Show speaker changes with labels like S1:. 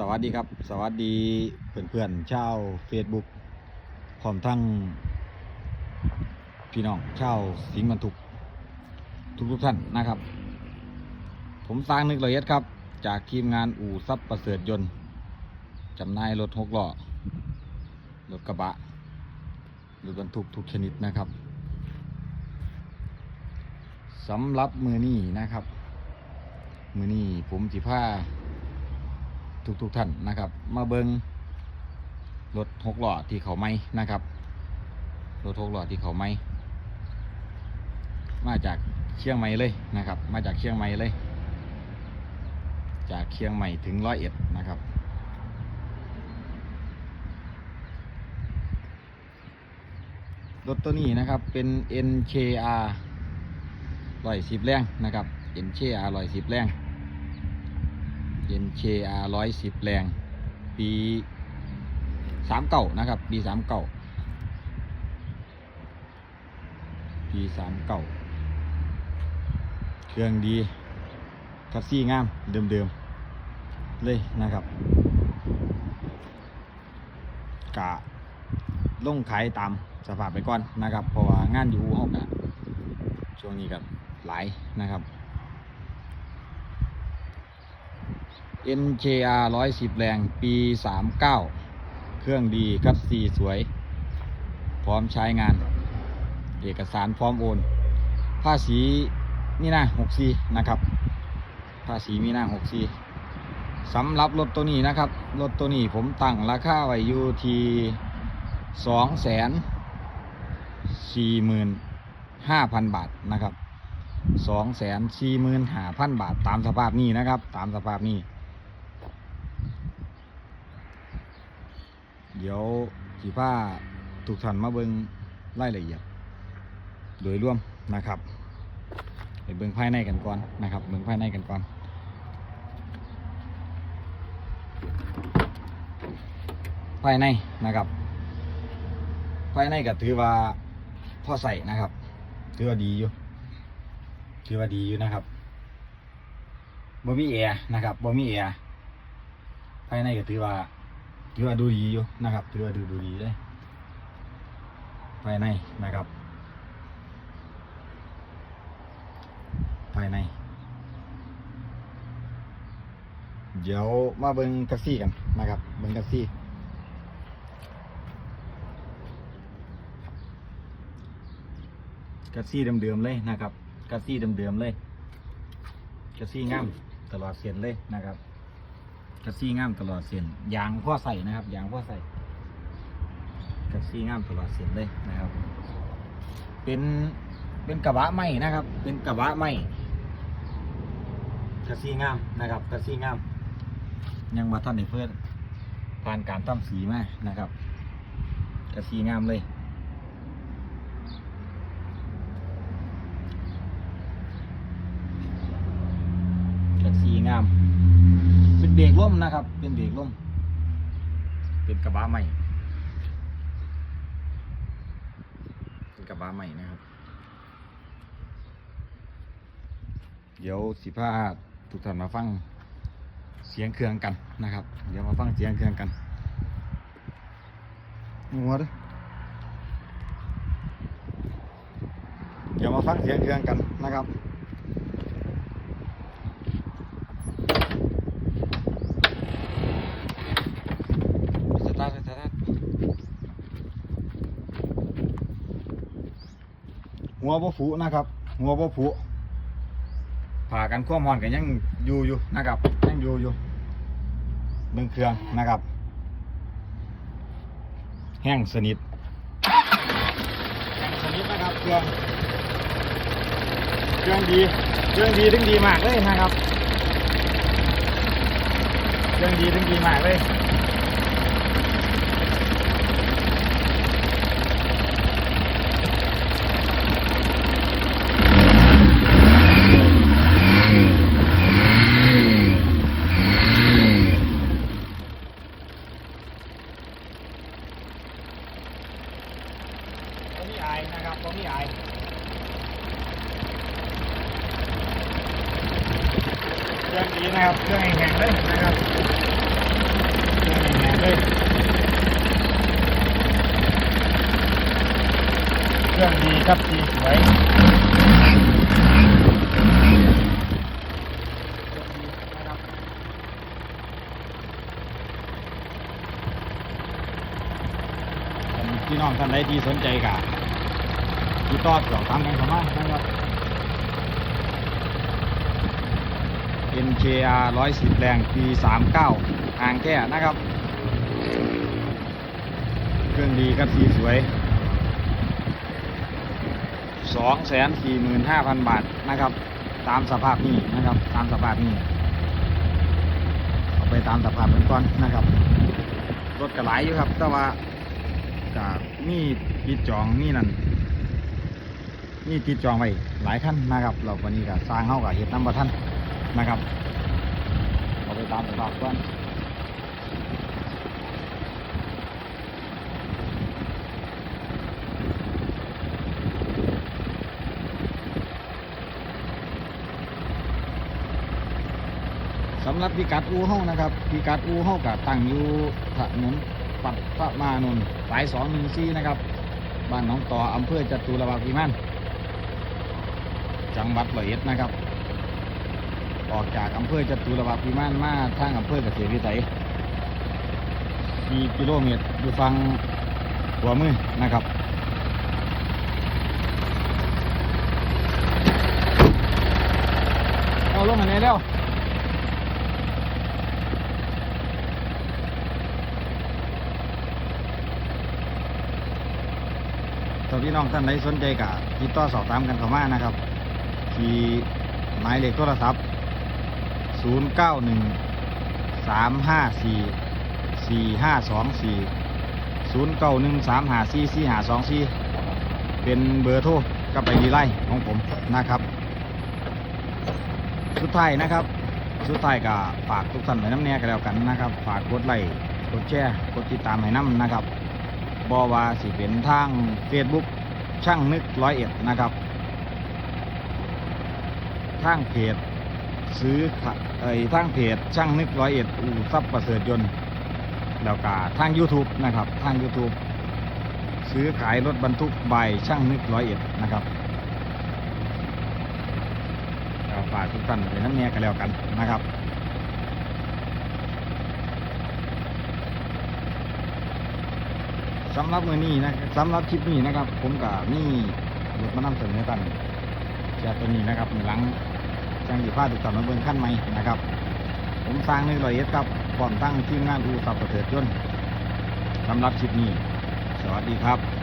S1: สวัสดีครับ สวัสดีเพื่อนๆชาว Facebook พร้อมทั้งพี่น้องชาวสิงห์บรรทุกทุกๆท่านนะครับ ผมสร้างนึกละเอียดครับ จากทีมงานอู่ซับประเสริฐยนต์จำหน่ายรถหกล้อรถกระบะรถบรรทุกทุกชนิดนะครับสำหรับมือนี้นะครับ มือนี้ผมจิพา ทุกทุกๆท่านนะครับ มาเบิงรถหกล้อที่เขาไม่นะครับรถหกล้อที่เขาไม่มาจากเชียงใหม่เลยนะครับ มาจากเชียงใหม่เลย จากเชียงใหม่ถึงร้อยเอ็ดนะครับรถตัวนี้นะครับเป็น NKR ร้อยสิบแรงนะครับ NKR ร้อยสิบแรง NKR ร้อยสิบแรง ปีสามเก่านะครับ ปีสามเก่าปีสามเก่าเครื่องดีคัสซี่งามเดิมๆ เลยนะครับ กะลงขายตามสภาพไปก่อนนะครับ เพราะว่างานอยู่ห้องกะช่วงนี้ก็หลายนะครับ NKR 110 แรงปี 39 เครื่องดีคัดซีสวย พร้อมใช้งาน เอกสารพร้อมโอนภาษีมีหน้า64นะครับภาษีมีหน้า64สำหรับรถตัวนี้นะครับ รถตัวนี้ผมตั้งราคาไว้อยู่ที่2 4 5 0 0 0บาทนะครับ2 4 5 0 0 0บาทตามสภาพนี้นะครับ ตามสภาพนี้ เดี๋ยวสีผ้าถูกทันมาเบิงรายละเอียด โดยรวมนะครับไปเบิงภายในกันก่อนนะครับ เบิงภายในกันก่อนภายในนะครับภายในก็ถือว่าพอใส่นะครับ ถือว่าดีอยู่ ถือว่าดีอยู่นะครับบ่มีแอร์นะครับบ่มีแอร์ภายในก็ถือว่า ถือว่าดูดีอยู่นะครับถือว่าดูดูดีเลยภายในนะครับ ภายใน เดี๋ยวมาเบิ้งแท็กซี่กันนะครับ เบิ้งแท็กซี่แท็กซี่เดิมๆเลยนะครับแท็กซี่เดิมๆเลยแท็กซี่งามตลอดเส้นเลยนะครับ กระซี่งามตลอดเส้นยางพ่อใส่นะครับยางพ่อใส่กระซี่งามตลอดเส้นเลยนะครับ เป็นเป็นกระบะไหมนะครับ เป็นกระบะไหมกระซี่งามนะครับกระซี่งาม ยังมาท่านในเพื่อนผ่านการทำสีมานะครับกระซี่งามเลย กระซี่งาม เบรกล่มนะครับ เป็นเบรกล่มเป็นกระบะใหม่เป็นกระบะใหม่นะครับ เดี๋ยวสิพาทุกท่านมาฟังเสียงเครื่องกันนะครับ เดี๋ยวมาฟังเสียงเครื่องกันหัวด้เดี๋ยวมาฟังเสียงเครื่องกันนะครับ สตาร์ทสตาร์ท หัวบ่ผุนะครับ หัวบ่ผุผ่ากันขั้วมอนกันยังอยู่อยู่นะครับยังอยู่อยู่เบิ่งเครื่องนะครับ แห้งสนิทแห้งสนิทนะครับเครื่องเครื่องดีเครื่องดีถึงดีมากเลยนะครับเครื่องดีถึงดีมากเลยายนะครับบ่มีอายเครื่องดีนะครับเครื่องแข็งเลยนะครับ
S2: แหงเลยเครื่องดีครับดีสวย
S1: พี่น้องท่านใดที่สนใจกับ ที่ต่อสอบถามกันเข้ามานะครับ NKR 110 แรงปี 39อ่างแก้นะครับ เครื่องดีครับสีสวย 245,000 บาทนะครับ ตามสภาพนี้นะครับ ตามสภาพนี้เอาไปตามสภาพเป็นก่อนนะครับ รถกระไหลายอยู่ครับ แต่ว่าก็มีติดจองมีนั่น มีติดจองไว้หลายขั้นนะครับเราวันนี้ก็สร้างเฮากับเฮ็ดน้ำบ่ท่านนะครับเอาไปตามสภาพก่อนสำหรับพิกัดอูเฮานะครับพิกัดอูเฮากับตั้งอยู่ถนนปัดพระมานนสายสองหนึ่งสี่นะครับบ้านหนองต่ออำเภอจตุรพักษ์พิมาน จังหวัดร้อยเอ็ดนะครับ ออกจากอำเภอจตุรพักษ์พิมานมาทางอำเภอเกษตรวิสัย4กิโลเมตรอยู่ฝั่งหัวมือนะครับเอาลงมาไหนแล้วถ้าพี่น้องท่านใดสนใจก็ติดต่อสอบถามกันเข้ามานะครับ ที่หมายเลขโทรศัพท์ 0 9 1 3 5 4 4 5 2 4 0 9 1 3 5 4 4 5 2 4 เป็นเบอร์โทรกับไปดีไลน์ของผมนะครับ สุดท้ายนะครับ สุดท้ายก็ฝากทุกท่านไว้น้ำแน่กันแล้วกันนะครับ ฝากกดไลค์กดแชร์กดติดตามให้น้ำนะครับบอว่าสิเป็นทาง Facebook ช่างนึกร้อยเอ็ดนะครับ ทางเพจซื้อขะเอ้ยทางเพจช่างนึกร้อยเอ็ดอู่ทรัพย์ประเสริฐยนต์แล้วก็ทาง YouTube นะครับทาง YouTube ซื้อขายรถบรรทุกใบช่างนึกร้อยเอ็ดนะครับฝากทุกท่านไปน้ำเนียกันแล้วกันนะครับสำหรับมือนี้นะสำหรับคลิปนี้นะครับ ผมกับนี่รถมานำเสนอกันจากตัวนี้นะครับหลัง จังดีผ้าถูกตัดมาเบื้องขั้นใหม่นะครับ ผมสร้างในรอยเอ็ดครับก่อนตั้งทีมงานอู่ตับประเสริฐยนต์สำหรับคลิปนี้ สวัสดีครับ